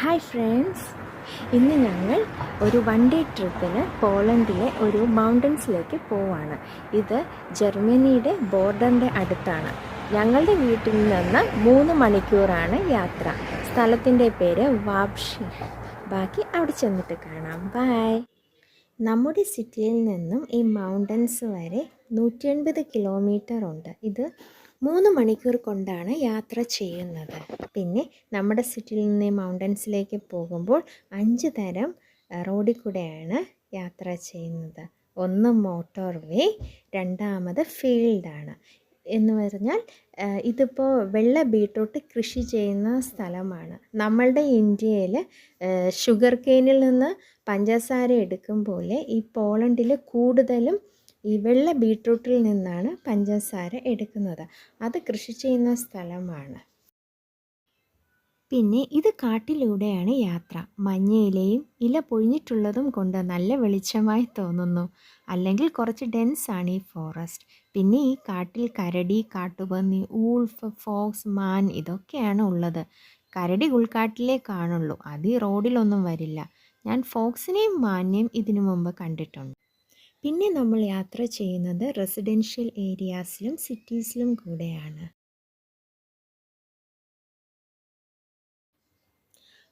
Hi friends ഇന്ന് ഞങ്ങൾ ഒരു വൺ ഡേ ട്രിപ്പിന് പോളണ്ടിലെ ഒരു മൗണ്ടൻസിലേക്ക് പോവാണ്. ഇത് ജർമ്മനിയുടെ ബോർഡറിന്റെ അടുത്താണ്. ഞങ്ങളുടെ വീട്ടിൽ നിന്ന് മൂന്ന് മണിക്കൂറാണ് യാത്ര. സ്ഥലത്തിന്റെ പേര് വാബ്ഷി ബാക്കി അവിടെ ചെന്നിട്ട് കാണാം. ബായ് നമ്മുടെ സിറ്റിയിൽ നിന്നും ഈ മൗണ്ടൻസ് വരെ നൂറ്റി എൺപത് കിലോമീറ്റർ ഉണ്ട്. ഇത് മൂന്ന് മണിക്കൂർ കൊണ്ടാണ് യാത്ര ചെയ്യുന്നത്. പിന്നെ നമ്മുടെ സിറ്റിയിൽ നിന്ന് മൗണ്ടൻസിലേക്ക് പോകുമ്പോൾ അഞ്ച് തരം റോഡിൽ കൂടെയാണ് യാത്ര ചെയ്യുന്നത്. ഒന്ന് മോട്ടോർ വേ രണ്ടാമത് ഫീൽഡാണ്. എന്ന് പറഞ്ഞാൽ ഇതിപ്പോൾ വെള്ള ബീട്രൂട്ട് കൃഷി ചെയ്യുന്ന സ്ഥലമാണ്. നമ്മളുടെ ഇന്ത്യയിൽ ഷുഗർ കെയിനിൽ നിന്ന് പഞ്ചസാര എടുക്കും പോലെ ഈ പോളണ്ടിൽ കൂടുതലും ഈ വെള്ള ബീട്രൂട്ടിൽ നിന്നാണ് പഞ്ചസാര എടുക്കുന്നത്. അത് കൃഷി ചെയ്യുന്ന സ്ഥലമാണ്. പിന്നെ ഇത് കാട്ടിലൂടെയാണ് യാത്ര. മഞ്ഞയിലയും ഇല പൊഴിഞ്ഞിട്ടുള്ളതും കൊണ്ട് നല്ല വെളിച്ചമായി തോന്നുന്നു. അല്ലെങ്കിൽ കുറച്ച് ഡെൻസ് ആണ് ഈ ഫോറസ്റ്റ് പിന്നെ ഈ കാട്ടിൽ കരടി കാട്ടുപന്നി ഊൾഫ് ഫോക്സ് മാൻ ഇതൊക്കെയാണ് ഉള്ളത്. കരടി ഉൾക്കാട്ടിലേ കാണുള്ളൂ അത് ഈ റോഡിലൊന്നും വരില്ല. ഞാൻ ഫോക്സിനെയും മാനിനെയും ഇതിനു മുമ്പ് കണ്ടിട്ടുണ്ട്. പിന്നെ നമ്മൾ യാത്ര ചെയ്യുന്നത് റെസിഡൻഷ്യൽ ഏരിയാസിലും സിറ്റീസിലും കൂടെയാണ്.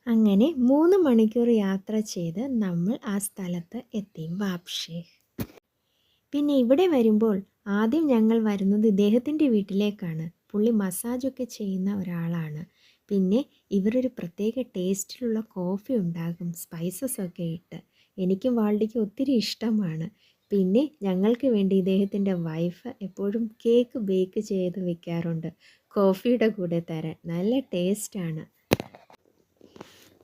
അങ്ങനെ മൂന്ന് മണിക്കൂർ യാത്ര ചെയ്ത് നമ്മൾ ആ സ്ഥലത്ത് എത്തി വാപ്ഷേ. പിന്നെ ഇവിടെ വരുമ്പോൾ ആദ്യം ഞങ്ങൾ വരുന്നത് ഇദ്ദേഹത്തിന്റെ വീട്ടിലേക്കാണ്. പുള്ളി മസാജൊക്കെ ചെയ്യുന്ന ഒരാളാണ്. പിന്നെ ഇവരൊരു പ്രത്യേക ടേസ്റ്റിലുള്ള കോഫി ഉണ്ടാകും സ്പൈസസ് ഒക്കെ ഇട്ട്. എനിക്കും വാൾഡിക്കും ഒത്തിരി ഇഷ്ടമാണ്. പിന്നെ ഞങ്ങൾക്ക് വേണ്ടി ഇദ്ദേഹത്തിന്റെ വൈഫ് എപ്പോഴും കേക്ക് ബേക്ക് ചെയ്ത് വെക്കാറുണ്ട്. കോഫിയുടെ കൂടെ തരാൻ. നല്ല ടേസ്റ്റാണ്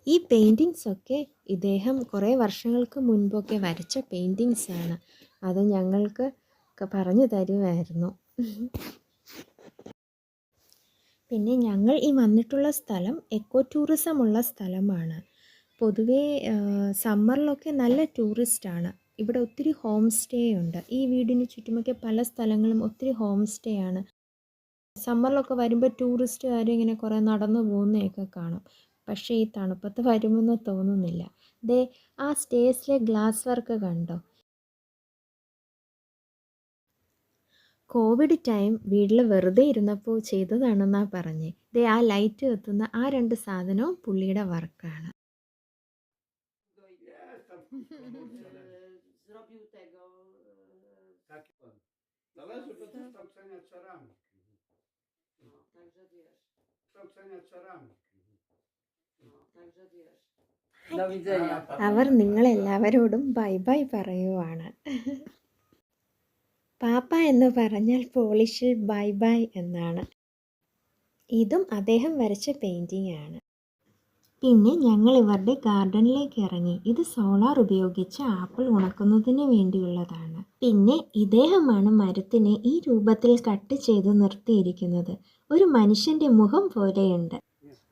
ഈ പെയിന്റിങ്സ് ഒക്കെ ഇദ്ദേഹം കുറേ വർഷങ്ങൾക്ക് മുൻപൊക്കെ വരച്ച പെയിന്റിങ്സാണ് അത് ഞങ്ങൾക്ക് പറഞ്ഞു തരുമായിരുന്നു. പിന്നെ ഞങ്ങൾ ഈ വന്നിട്ടുള്ള സ്ഥലം എക്കോ ടൂറിസം ഉള്ള സ്ഥലമാണ്. പൊതുവേ സമ്മറിലൊക്കെ നല്ല ടൂറിസ്റ്റാണ് ഇവിടെ ഒത്തിരി ഹോം സ്റ്റേ ഉണ്ട്. ഈ വീടിന് ചുറ്റുമൊക്കെ പല സ്ഥലങ്ങളും ഒത്തിരി ഹോം സ്റ്റേ ആണ്. സമ്മറിലൊക്കെ വരുമ്പോൾ ടൂറിസ്റ്റുകാർ ഇങ്ങനെ കുറേ നടന്നു പോകുന്നതൊക്കെ കാണും. പക്ഷേ ഈ തണുപ്പത്ത് വരുമെന്ന് തോന്നുന്നില്ല. ദേ ആ സ്റ്റേസിലെ ഗ്ലാസ് വർക്ക് കണ്ടോ? കോവിഡ് ടൈം വീട്ടിൽ വെറുതെ ഇരുന്നപ്പോൾ ചെയ്തതാണെന്നാണ് പറഞ്ഞേ. ദേ ആ ലൈറ്റ് എത്തുന്ന ആ രണ്ട് സാധനവും പുള്ളിയുടെ വർക്കാണ് tego. e, Tak, Zależy to kształcenia ceramiki. No, także wiesz. Kształcenia ceramiki. No, także wiesz. Do widzenia. അവർ നിങ്ങളെല്ലാവരോടും ബൈ ബൈ പറയുവാണ് പാപ്പ എന്ന് പറഞ്ഞാൽ പോളിഷിൽ ബൈ ബൈ എന്നാണ് ഇതും അദ്ദേഹം വരച്ച പെയിന്റിംഗ് ആണ് പിന്നെ ഞങ്ങൾ ഇവരുടെ ഗാർഡനിലേക്ക് ഇറങ്ങി. ഇത് സോളാർ ഉപയോഗിച്ച് ആപ്പിൾ ഉണക്കുന്നതിന് വേണ്ടിയുള്ളതാണ്. പിന്നെ ഇദ്ദേഹമാണ് മരത്തിനെ ഈ രൂപത്തിൽ കട്ട് ചെയ്ത് നിർത്തിയിരിക്കുന്നത്. ഒരു മനുഷ്യന്റെ മുഖം പോലെയുണ്ട്.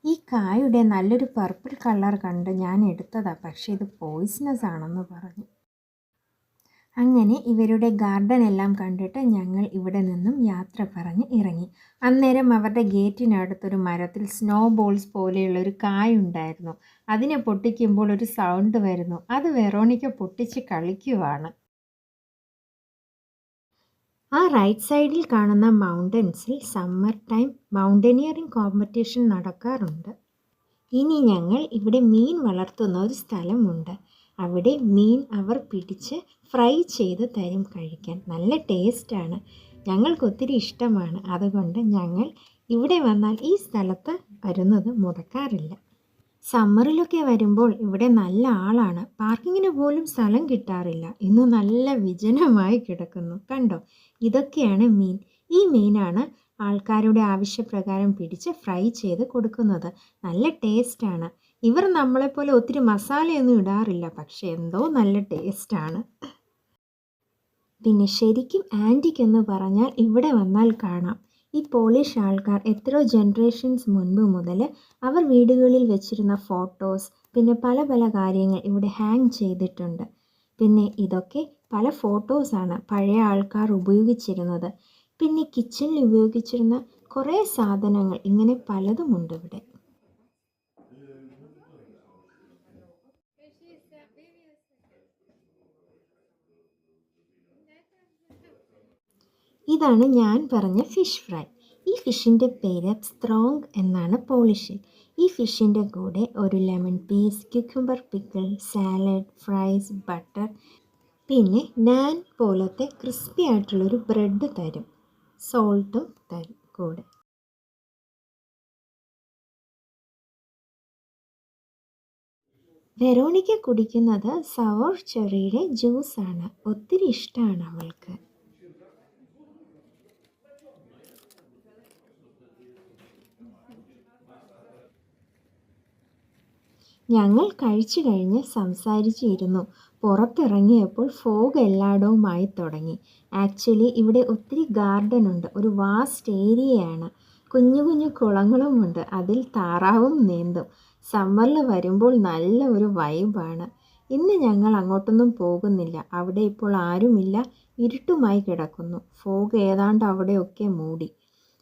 ഈ കായുടെ നല്ലൊരു പർപ്പിൾ കളർ കണ്ട് ഞാൻ എടുത്തതാ. പക്ഷേ ഇത് പോയിസണസ് ആണെന്ന് പറഞ്ഞു. അങ്ങനെ ഇവരുടെ ഗാർഡൻ എല്ലാം കണ്ടിട്ട് ഞങ്ങൾ ഇവിടെ നിന്നും യാത്ര പറഞ്ഞ് ഇറങ്ങി. അന്നേരം അവരുടെ ഗേറ്റിനടുത്തൊരു മരത്തിൽ സ്നോ ബോൾസ് പോലെയുള്ള ഒരു കായുണ്ടായിരുന്നു. അതിനെ പൊട്ടിക്കുമ്പോൾ ഒരു സൗണ്ട് വരുന്നു. അത് വെറോണിക്ക പൊട്ടിച്ച് കളിക്കുവാണ്. ആ റൈറ്റ് സൈഡിൽ കാണുന്ന മൗണ്ടൻസിൽ സമ്മർ ടൈം മൗണ്ടനിയറിംഗ് കോമ്പറ്റീഷൻ നടക്കാറുണ്ട്. ഇനി ഞങ്ങൾ ഇവിടെ മീൻ വളർത്തുന്ന ഒരു സ്ഥലമുണ്ട്. അവിടെ മീൻ അവർ പിടിച്ച് ഫ്രൈ ചെയ്ത് തരും കഴിക്കാൻ. നല്ല ടേസ്റ്റാണ്. ഞങ്ങൾക്ക് ഒത്തിരി ഇഷ്ടമാണ്. അതുകൊണ്ട് ഞങ്ങൾ ഇവിടെ വന്നാൽ ഈ സ്ഥലത്ത് വരുന്നത് മുടക്കാറില്ല. സമ്മറിലൊക്കെ വരുമ്പോൾ ഇവിടെ നല്ല ആളാണ്. പാർക്കിങ്ങിന് പോലും സ്ഥലം കിട്ടാറില്ല. ഇന്ന് നല്ല വിജനമായി കിടക്കുന്നു. കണ്ടോ? ഇതൊക്കെയാണ് മീൻ. ഈ മീനാണ് ആൾക്കാരുടെ ആവശ്യപ്രകാരം പിടിച്ച് ഫ്രൈ ചെയ്ത് കൊടുക്കുന്നത്. നല്ല ടേസ്റ്റാണ്. ഇവർ നമ്മളെപ്പോലെ ഒത്തിരി മസാലയൊന്നും ഇടാറില്ല. പക്ഷേ എന്തോ നല്ല ടേസ്റ്റാണ്. പിന്നെ ശരിക്കും ആന്റിക് എന്ന് പറഞ്ഞാൽ ഇവിടെ വന്നാൽ കാണാം. ഈ പോളിഷ് ആൾക്കാർ എത്രയോ ജനറേഷൻസ് മുൻപ് മുതൽ അവർ വീടുകളിൽ വെച്ചിരുന്ന ഫോട്ടോസ് പിന്നെ പല പല കാര്യങ്ങൾ ഇവിടെ ഹാങ് ചെയ്തിട്ടുണ്ട്. പിന്നെ ഇതൊക്കെ പല ഫോട്ടോസാണ് പഴയ ആൾക്കാർ ഉപയോഗിച്ചിരുന്നത്. പിന്നെ കിച്ചണിൽ ഉപയോഗിച്ചിരുന്ന കുറേ സാധനങ്ങൾ ഇങ്ങനെ പലതുമുണ്ട് ഇവിടെ. ഇതാണ് ഞാൻ പറഞ്ഞ ഫിഷ് ഫ്രൈ ഈ ഫിഷിന്റെ പേര് സ്ട്രോങ് എന്നാണ് പോളിഷിൽ ഈ ഫിഷിന്റെ കൂടെ ഒരു lemon piece cucumber pickle salad fries butter പിന്നെ നാൻ പോലത്തെ ക്രിസ്പി ആയിട്ടുള്ളൊരു ബ്രെഡ് തരും. സോൾട്ടും തരും കൂടെ. വെറോണിക്ക കുടിക്കുന്നത് സവോർ ചെറിയുടെ ജ്യൂസാണ് ഒത്തിരി ഇഷ്ടമാണ് അവൾക്ക്. ഞങ്ങൾ കഴിച്ചു കഴിഞ്ഞ് സംസാരിച്ചിരുന്നു. പുറത്തിറങ്ങിയപ്പോൾ ഫോഗ് എല്ലായിടവുമായി തുടങ്ങി. ആക്ച്വലി ഇവിടെ ഒത്തിരി ഗാർഡൻ ഉണ്ട്. ഒരു വാസ്റ്റ് ഏരിയയാണ് കുഞ്ഞു കുഞ്ഞു കുളങ്ങളുമുണ്ട് അതിൽ താറാവും നീന്തും. സമ്മറിൽ വരുമ്പോൾ നല്ല ഒരു വൈബാണ് ഇന്ന് ഞങ്ങൾ അങ്ങോട്ടൊന്നും പോകുന്നില്ല. അവിടെ ഇപ്പോൾ ആരുമില്ല. ഇരുട്ടുമായി കിടക്കുന്നു. ഫോഗ് ഏതാണ്ട് അവിടെയൊക്കെ മൂടി.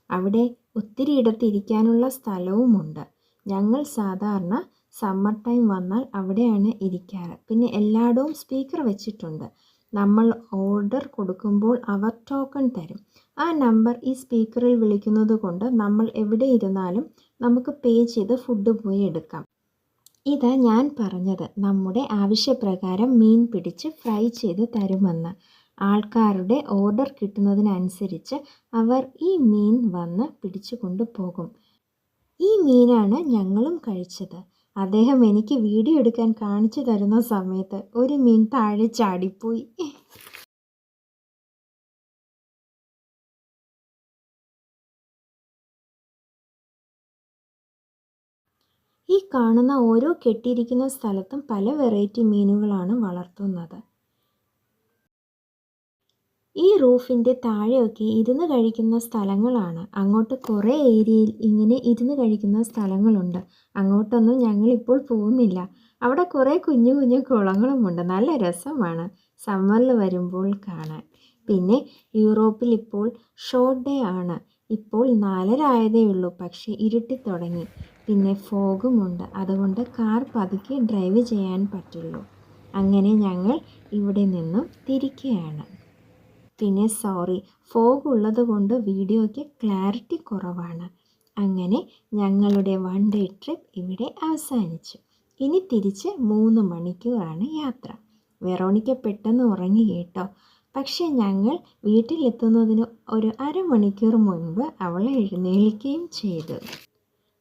അവിടെ ഒത്തിരി ഇടത്തിരിക്കാനുള്ള സ്ഥലവുമുണ്ട്. ഞങ്ങൾ സാധാരണ സമ്മർ ടൈം വന്നാൽ അവിടെയാണ് ഇരിക്കാറ്. പിന്നെ എല്ലായിടവും സ്പീക്കർ വെച്ചിട്ടുണ്ട്. നമ്മൾ ഓർഡർ കൊടുക്കുമ്പോൾ അവർ ടോക്കൺ തരും. ആ നമ്പർ ഈ സ്പീക്കറിൽ വിളിക്കുന്നത് കൊണ്ട് നമ്മൾ എവിടെ ഇരുന്നാലും നമുക്ക് പേ ചെയ്ത് ഫുഡ് പോയി എടുക്കാം. ഇത് ഞാൻ പറഞ്ഞത്. നമ്മുടെ ആവശ്യപ്രകാരം മീൻ പിടിച്ച് ഫ്രൈ ചെയ്ത് തരുമെന്ന്. ആൾക്കാരുടെ ഓർഡർ കിട്ടുന്നതിനനുസരിച്ച് അവർ ഈ മീൻ വന്ന് പിടിച്ചു കൊണ്ടുപോകും ഈ മീനാണ് ഞങ്ങളും കഴിച്ചത്. അദ്ദേഹം എനിക്ക് വീഡിയോ എടുക്കാൻ കാണിച്ചു തരുന്ന സമയത്ത് ഒരു മീൻ താഴെ ചാടിപ്പോയി. ഈ കാണുന്ന ഓരോ കെട്ടിയിരിക്കുന്ന സ്ഥലത്തും പല വെറൈറ്റി മീനുകളാണ് വളർത്തുന്നത്. ഈ റൂഫിന്റെ താഴെയൊക്കെ ഇരുന്ന് കഴിക്കുന്ന സ്ഥലങ്ങളാണ്. അങ്ങോട്ട് കുറേ ഏരിയയിൽ ഇങ്ങനെ ഇരുന്ന് കഴിക്കുന്ന സ്ഥലങ്ങളുണ്ട്. അങ്ങോട്ടൊന്നും ഞങ്ങളിപ്പോൾ പോകുന്നില്ല. അവിടെ കുറേ കുഞ്ഞു കുഞ്ഞു കുളങ്ങളുമുണ്ട്. നല്ല രസമാണ് സമ്മറിൽ വരുമ്പോൾ കാണാൻ. പിന്നെ യൂറോപ്പിൽ ഇപ്പോൾ ഷോർട്ട് ഡേ ആണ്. ഇപ്പോൾ നാലര ആയതേ ഉള്ളൂ പക്ഷേ ഇരുട്ടി തുടങ്ങി. പിന്നെ ഫോഗുമുണ്ട്. അതുകൊണ്ട് കാർ പതുക്കെ ഡ്രൈവ് ചെയ്യാൻ പറ്റുള്ളൂ. അങ്ങനെ ഞങ്ങൾ ഇവിടെ നിന്നും തിരിക്കുകയാണ് പിന്നെ സോറി ഫോഗ് ഉള്ളത് കൊണ്ട് വീഡിയോയ്ക്ക് ക്ലാരിറ്റി കുറവാണ്. അങ്ങനെ ഞങ്ങളുടെ വൺ ഡേ ട്രിപ്പ് ഇവിടെ അവസാനിച്ചു. ഇനി തിരിച്ച് മൂന്ന് മണിക്കൂറാണ് യാത്ര. വെറോണിക്ക പെട്ടെന്ന് ഉറങ്ങി കേട്ടോ. പക്ഷേ ഞങ്ങൾ വീട്ടിലെത്തുന്നതിന് ഒരു അരമണിക്കൂർ മുൻപ് അവളെ എഴുന്നേൽക്കുകയും ചെയ്തു.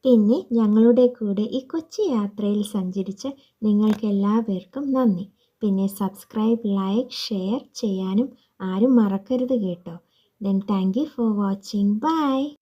പിന്നെ ഞങ്ങളുടെ കൂടെ ഈ കൊച്ചു യാത്രയിൽ സഞ്ചരിച്ച് നിങ്ങൾക്ക് എല്ലാവർക്കും നന്ദി. പിന്നെ സബ്സ്ക്രൈബ് ലൈക്ക് ഷെയർ ചെയ്യാനും ആരും മറക്കരുത് കേട്ടോ. Then thank you for watching bye